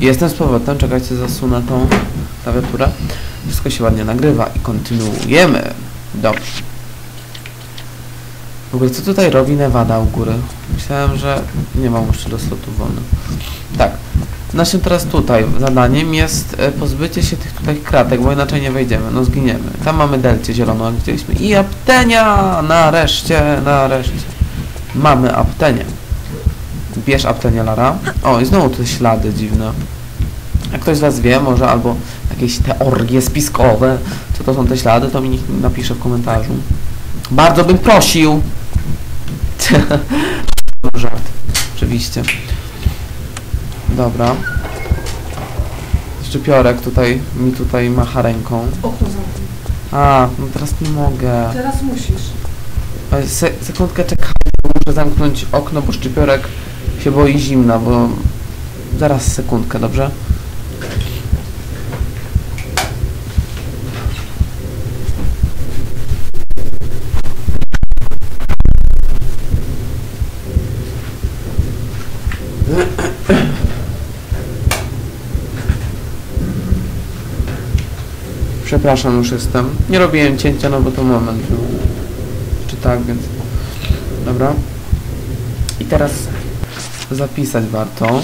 Jestem z powrotem, czekajcie, zasunę tą klawiaturę. Wszystko się ładnie nagrywa i kontynuujemy. Dobrze. W ogóle co tutaj robi Nevada u góry? Myślałem, że nie mam jeszcze do slotu wolny. Tak. Naszym teraz tutaj zadaniem jest e, pozbycie się tych tutaj kratek, bo inaczej nie wejdziemy, no zginiemy. Tam mamy delcie zieloną, widzieliśmy. I aptenia! Nareszcie, nareszcie. Mamy aptenię. Bierz aptenię, Lara. O, i znowu te ślady dziwne. Jak ktoś z Was wie, może albo jakieś teorie spiskowe, co to są te ślady, to mi niech napisze w komentarzu. Bardzo bym prosił. Żart, oczywiście. Dobra. Szczypiorek tutaj mi tutaj macha ręką. Okno. A, no teraz nie mogę. Teraz musisz. Se sekundkę czekaj, bo muszę zamknąć okno, bo szczypiorek się boi zimna, bo... Zaraz sekundkę, dobrze? Przepraszam, już jestem. Nie robiłem cięcia, no bo to moment był. Czy tak, więc... Dobra. I teraz zapisać warto.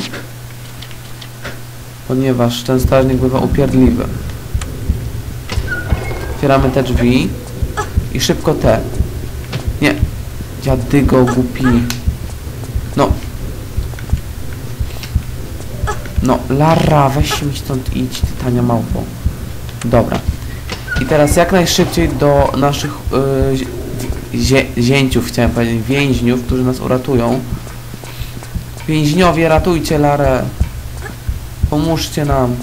Ponieważ ten strażnik bywa upierdliwy. Otwieramy te drzwi. I szybko te. Nie. Dziadygo głupi. No. No, Lara, weź się mi stąd idź, ty tania małpo. Dobra. I teraz jak najszybciej do naszych yy, zięciów, chciałem powiedzieć, więźniów, którzy nas uratują. Więźniowie, ratujcie Larę. Pomóżcie nam.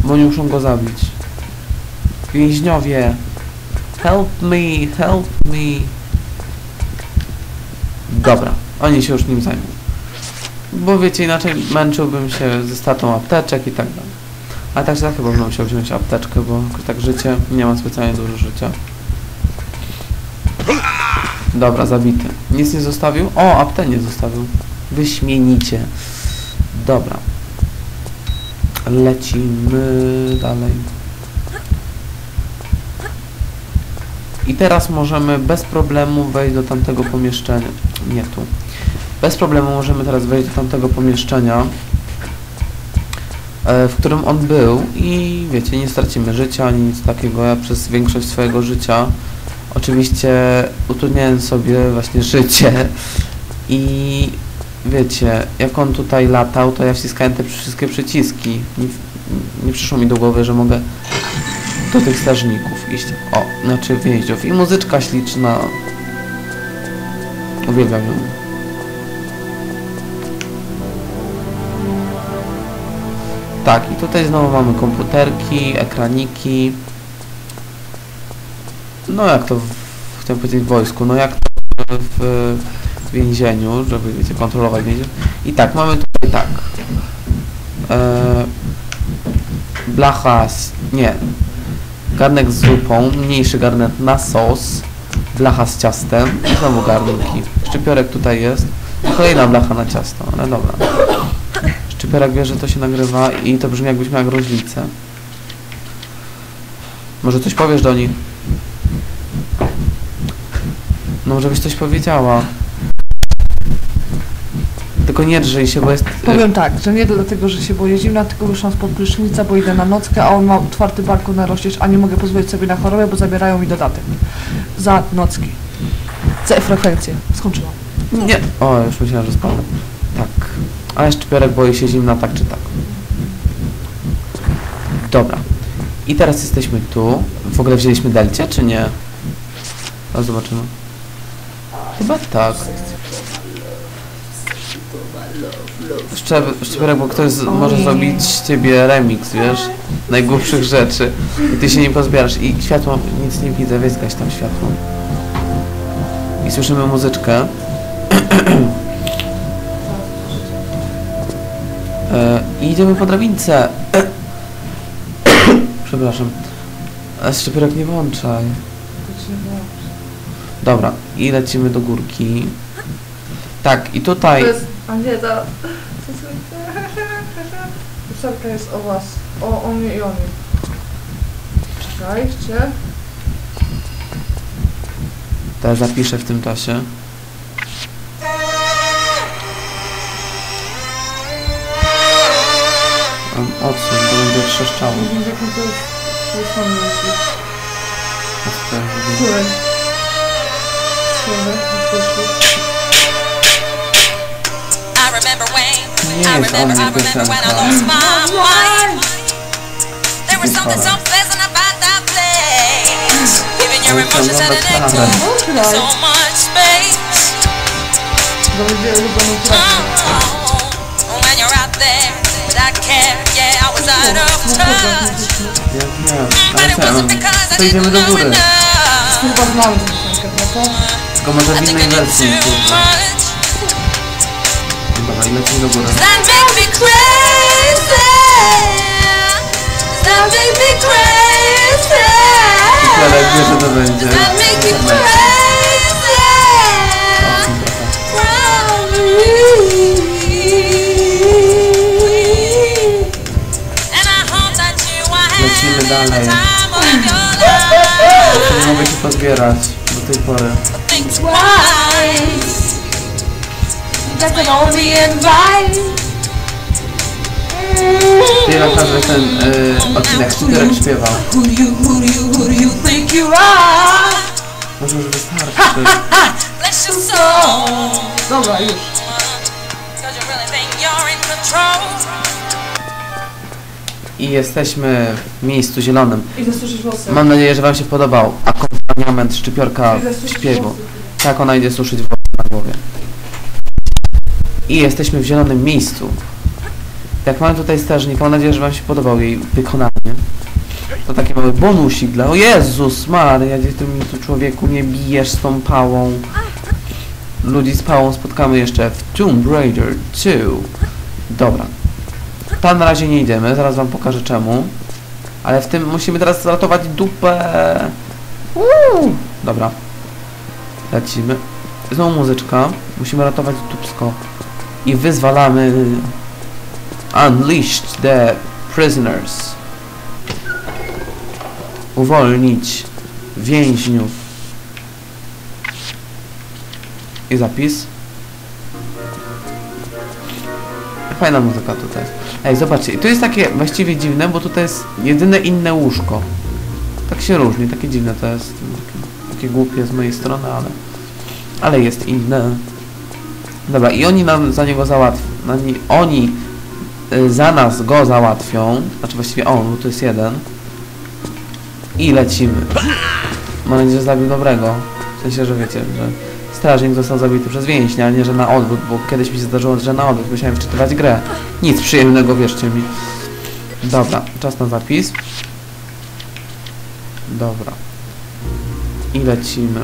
Bo nie muszą go zabić. Więźniowie. Help me, help me. Dobra, oni się już nim zajmą. Bo wiecie, inaczej męczyłbym się ze statą apteczek i tak dalej. A tak tak chyba bym musiał wziąć apteczkę, bo tak życie, nie mam specjalnie dużo życia. Dobra, zabity. Nic nie zostawił? O, aptę nie zostawił. Wyśmienicie. Dobra. Lecimy dalej. I teraz możemy bez problemu wejść do tamtego pomieszczenia. Nie tu. Bez problemu możemy teraz wejść do tamtego pomieszczenia e, w którym on był i wiecie, nie stracimy życia ani nic takiego. Ja przez większość swojego życia oczywiście utrudniałem sobie właśnie życie i wiecie, jak on tutaj latał, to ja wciskałem te wszystkie przyciski. Nie, nie przyszło mi do głowy, że mogę do tych strażników iść. O, znaczy więźniów. I muzyczka śliczna. Uwielbiam ją. Tak, i tutaj znowu mamy komputerki, ekraniki. No jak to chciałem powiedzieć w wojsku, no jak to w, w więzieniu, żeby wiecie, kontrolować więzienie. I tak, mamy tutaj tak. E, blacha, z, nie. Garnek z zupą, mniejszy garnek na sos, blacha z ciastem, i znowu garnki. Szczypiorek tutaj jest. Kolejna blacha na ciasto, ale dobra. Szczypiorek wie, że to się nagrywa i to brzmi jakbyś miała gruźlicę. Może coś powiesz do nich? No może byś coś powiedziała. Tylko nie drżyj się, bo jest... Powiem tak, że nie dlatego, że się boję zimna, tylko ruszam spod prysznica, bo idę na nockę, a on ma otwarty balkon na rozścież, a nie mogę pozwolić sobie na chorobę, bo zabierają mi dodatek. Za nocki. Za frekwencję. Skończyłam. Nie. O, już myślałem, że spadłem. Tak. Ale szczypiorek boi się zimna, tak czy tak. Dobra. I teraz jesteśmy tu. W ogóle wzięliśmy delcie, czy nie? A zobaczymy. Chyba tak. Szczep, szczypiorek, bo ktoś z, może zrobić z ciebie remix, wiesz? Najgłupszych rzeczy. I ty się nie pozbierasz. I światło, nic nie widzę, zgaś tam światło. I słyszymy muzyczkę. E, I idziemy po drabince. Przepraszam. A szczypiorek nie włączaj. Dobra, i lecimy do górki. Tak, i tutaj... A nie, to... Piosenka jest o was. O, o mnie i o niej. Czekajcie. To ja zapiszę w tym czasie. Um, odsuń, bo będzie trzeszczało. Nie wiem, jaką to jest... To jest mam myśli. Której? Której? Poszły. I remember when, I remember, I remember when I lost my mind. There was something so pleasant about that place. Giving your emotions nowe an plany. echo, so much space. To będzie ulubioną Oh, when you're out there without care, yeah, I was out of touch. But it wasn't because I didn't know enough. Tylko może w innej wersji. kurwa. Dobra, i lecimy do góry. That make me crazy. That make me crazy. Klarek wie, że to będzie. That make me Internet. crazy. Odsuń trochę. And I hope that you are Lecimy dalej. Nie mogę się pozbierać do tej pory. Think twice. Doesn't only invite. Ty jak nazwać ten y, odcinek, you are? Może już wystarczy. Dobra, już. I jesteśmy w miejscu zielonym. Włosy. Mam nadzieję, że Wam się podobał akompaniament szczypiorka śpiewu. Tak, ona idzie suszyć włosy na głowie. I jesteśmy w zielonym miejscu. Jak mamy tutaj strażnika, mam nadzieję, że Wam się podobał jej wykonanie. To taki mały bonusik dla... O Jezus Maria, gdzie ty mi tu człowieku nie bijesz z tą pałą. Ludzi z pałą spotkamy jeszcze w Tomb Raider 2. Dobra. Tam na razie nie idziemy, zaraz Wam pokażę czemu. Ale w tym musimy teraz ratować dupę. Uuu. Dobra. Lecimy. Znowu muzyczka. Musimy ratować dupsko. I wyzwalamy... Unleashed the prisoners. Uwolnić więźniów. I zapis. Fajna muzyka tutaj. Ej, zobaczcie, tu jest takie właściwie dziwne, bo tutaj jest jedyne inne łóżko. Tak się różni, takie dziwne to jest. Takie, takie głupie z mojej strony, ale... Ale jest inne. Dobra, i oni nam za niego załatwią. Oni y, za nas go załatwią. Znaczy właściwie on, bo to jest jeden. I lecimy. Mam nadzieję, że zabił dobrego. W sensie, że wiecie, że strażnik został zabity przez więźnia, a nie, że na odwrót, bo kiedyś mi się zdarzyło, że na odwrót. Musiałem wczytywać grę. Nic przyjemnego, wierzcie mi. Dobra, czas na zapis. Dobra. I lecimy.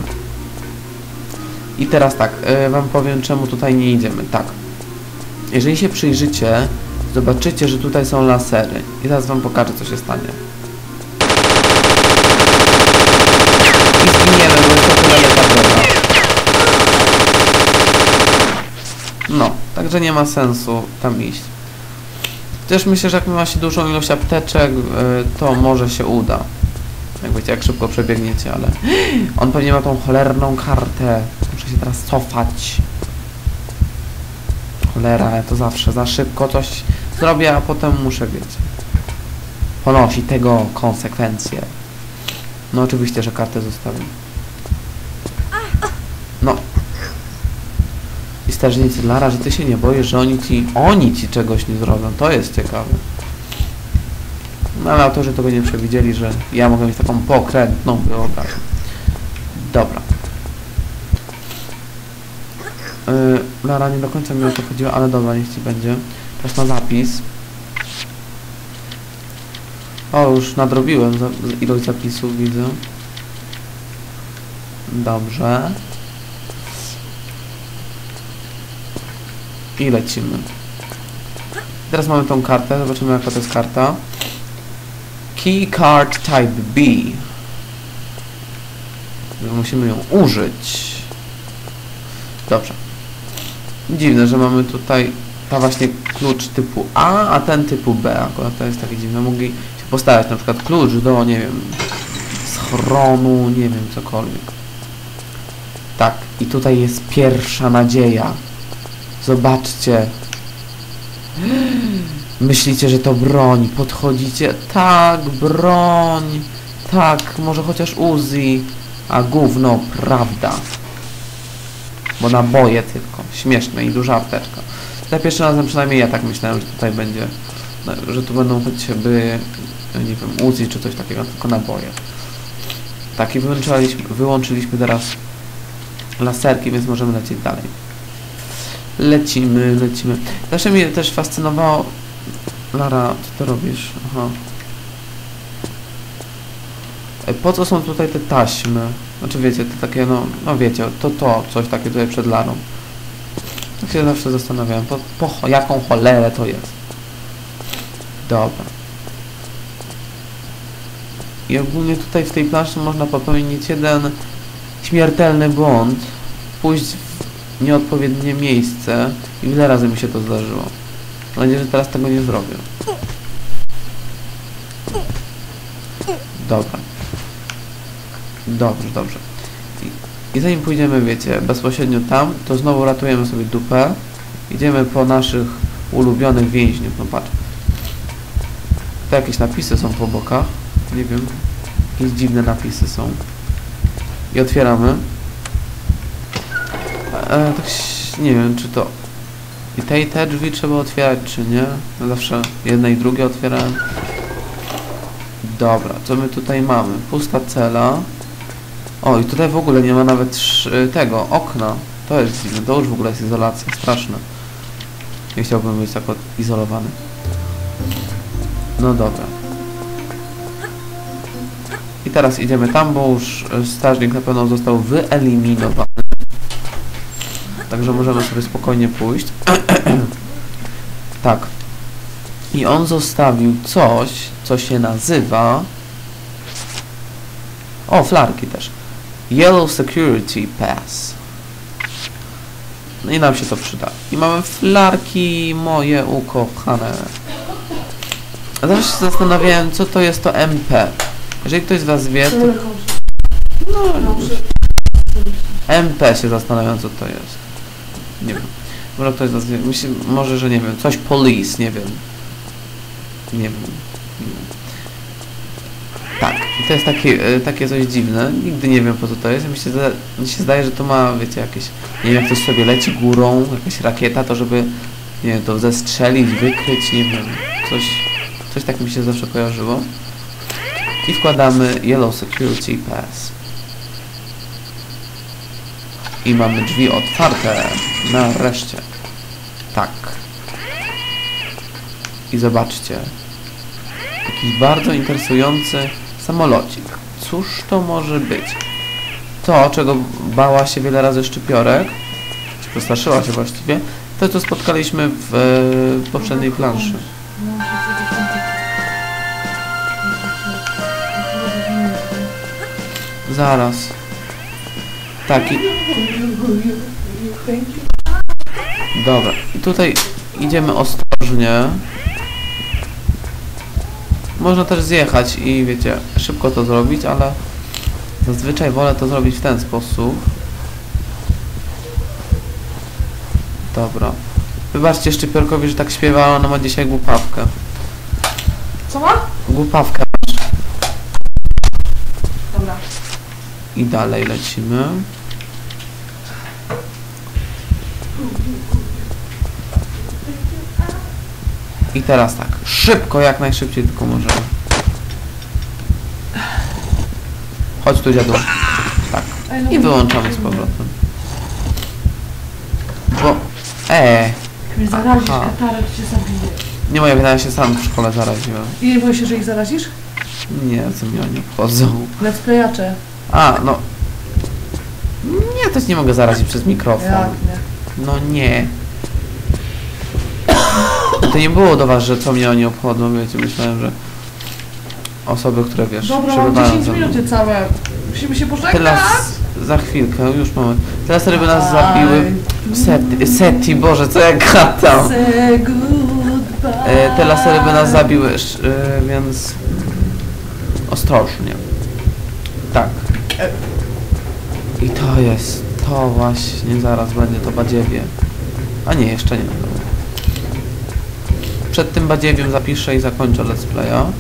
I teraz tak, y, wam powiem czemu tutaj nie idziemy. Tak. Jeżeli się przyjrzycie, zobaczycie, że tutaj są lasery. I teraz wam pokażę, co się stanie. I zginiemy, bo jest to tyle ta droga. No, także nie ma sensu tam iść. Też myślę, że jak ma się dużą ilość apteczek, y, to może się uda. Jak wiecie, jak szybko przebiegniecie, ale... On pewnie ma tą cholerną kartę. Muszę się teraz cofać. Cholera, ja to zawsze za szybko coś zrobię, a potem muszę, wiecie... Ponosi tego konsekwencje. No oczywiście, że kartę zostawię. No. I strażnicy Lara, że ty się nie boisz, że oni ci... Oni ci czegoś nie zrobią. To jest ciekawe. No ale autorzy tego nie przewidzieli, że ja mogę mieć taką pokrętną wyobraźnię. Dobra. Yy, Lara nie do końca mi o to chodziło, ale dobra, niech ci będzie. Teraz na zapis. O, już nadrobiłem za, ilość zapisów, widzę. Dobrze. I lecimy. Teraz mamy tą kartę, zobaczymy jaka to jest karta. Key card type B. Musimy ją użyć. Dobrze. Dziwne, że mamy tutaj ta właśnie klucz typu A, a ten typu B. Akurat to jest takie dziwne. Mogli się postawić na przykład klucz do, nie wiem, schronu, nie wiem, cokolwiek. Tak, i tutaj jest pierwsza nadzieja. Zobaczcie. Myślicie, że to broń. Podchodzicie. Tak, broń. Tak, może chociaż Uzi. A gówno, prawda. Bo naboje tylko. Śmieszne i duża apteczka. Za pierwszym razem przynajmniej ja tak myślałem, że tutaj będzie, no, że tu będą chociażby, nie wiem, Uzi czy coś takiego, tylko naboje. Tak i wyłączyliśmy, wyłączyliśmy teraz laserki, więc możemy lecieć dalej. Lecimy, lecimy. Zawsze mnie też fascynowało... Lara, co ty robisz? Aha. Po co są tutaj te taśmy? Znaczy wiecie, te takie, no, no wiecie, to to, coś takie tutaj przed Larą. Tak się zawsze zastanawiałem, po, po jaką cholerę to jest. Dobra. I ogólnie tutaj w tej planszy można popełnić jeden śmiertelny błąd. Pójść w nieodpowiednie miejsce i wiele razy mi się to zdarzyło. Mam nadzieję, że teraz tego nie zrobię. Dobra. Dobrze, dobrze. I, zanim pójdziemy, wiecie, bezpośrednio tam, to znowu ratujemy sobie dupę. Idziemy po naszych ulubionych więźniów. No patrz. Tu jakieś napisy są po bokach. Nie wiem. Jakieś dziwne napisy są. I otwieramy. E, tak ś- nie wiem, czy to i te i te drzwi trzeba otwierać, czy nie. Zawsze jedne i drugie otwierałem. Dobra, co my tutaj mamy? Pusta cela. O, i tutaj w ogóle nie ma nawet sz- tego, okna. To jest dziwne, to już w ogóle jest izolacja, straszne. Nie chciałbym być tak izolowany. No dobra. I teraz idziemy tam, bo już e, strażnik na pewno został wyeliminowany. Także możemy sobie spokojnie pójść. tak. I on zostawił coś, co się nazywa... O, flarki też. Yellow Security Pass. No i nam się to przyda. I mamy flarki moje ukochane. Zawsze się zastanawiałem, co to jest to MP. Jeżeli ktoś z Was wie, to No, MP się zastanawiam, co to jest. Nie wiem. Może ktoś z Was wie. Może, że nie wiem. Coś police, nie wiem. Nie wiem. Nie wiem. Tak. To jest takie, e, takie coś dziwne. Nigdy nie wiem, po co to jest. Mi się, zda, mi się zdaje, że to ma, wiecie, jakieś... Nie wiem, jak ktoś sobie leci górą, jakaś rakieta, to żeby, nie wiem, to zestrzelić, wykryć, nie wiem. Coś, coś tak mi się zawsze kojarzyło. I wkładamy Yellow Security Pass. I mamy drzwi otwarte. Nareszcie. Tak. I zobaczcie. Jakiś bardzo interesujący samolocik. Cóż to może być? To, czego bała się wiele razy szczypiorek, czy przestraszyła się właściwie, to co spotkaliśmy w e, poprzedniej planszy. Zaraz. Tak, i... Dobra, i tutaj idziemy ostrożnie. Można też zjechać i wiecie, szybko to zrobić, ale zazwyczaj wolę to zrobić w ten sposób. Dobra. Wybaczcie Szczypiorkowi, że tak śpiewa, ale ona ma dzisiaj głupawkę. Co ma? Głupawkę. Dobra. I dalej lecimy. I teraz tak, szybko, jak najszybciej tylko możemy. Chodź tu dziadu. Tak. I wyłączamy z powrotem. Bo... E, Jak zarazisz Aha. katarek, cię zabije. nie moja wina, ja się sam w szkole zaraziłem. I nie boisz się, że ich zarazisz? Nie, co mnie oni obchodzą. Let's playacze. A, no. Nie, też nie mogę zarazić przez mikrofon. Jak nie? No nie. To nie było do was, że co mnie oni obchodzą, wiecie, myślałem, że osoby, które wiesz, Dobra, mam przebywają 10 ze mną. minut całe. Musimy się pożegnać. Teraz, za chwilkę, już mamy. Teraz ryby nas zabiły. Seti, Seti, Boże, co ja gadam. Say goodbye. E, te lasery by nas zabiły, sz- e, więc ostrożnie. Tak. I to jest, to właśnie zaraz będzie to badziewie. A nie, jeszcze nie. Dobra. Przed tym badziewiem zapiszę i zakończę let's playa.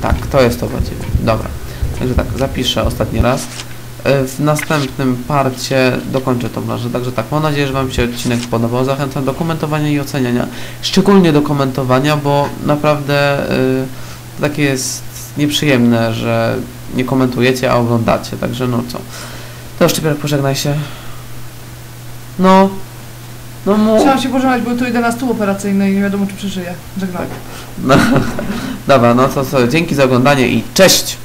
Tak, to jest to badziewie. Dobra. Także tak, zapiszę ostatni raz. E, W następnym parcie dokończę tą plażę. Także tak, mam nadzieję, że Wam się odcinek podobał. Zachęcam do komentowania i oceniania. Szczególnie do komentowania, bo naprawdę y, takie jest nieprzyjemne, że nie komentujecie, a oglądacie. Także no co. To już Szczypiorek, pożegnaj się. No. No mu... Chciałam się pożegnać, był tu 11 operacyjny i nie wiadomo czy przeżyje. Żegnam. No. Dobra, no to co. Dzięki za oglądanie i cześć!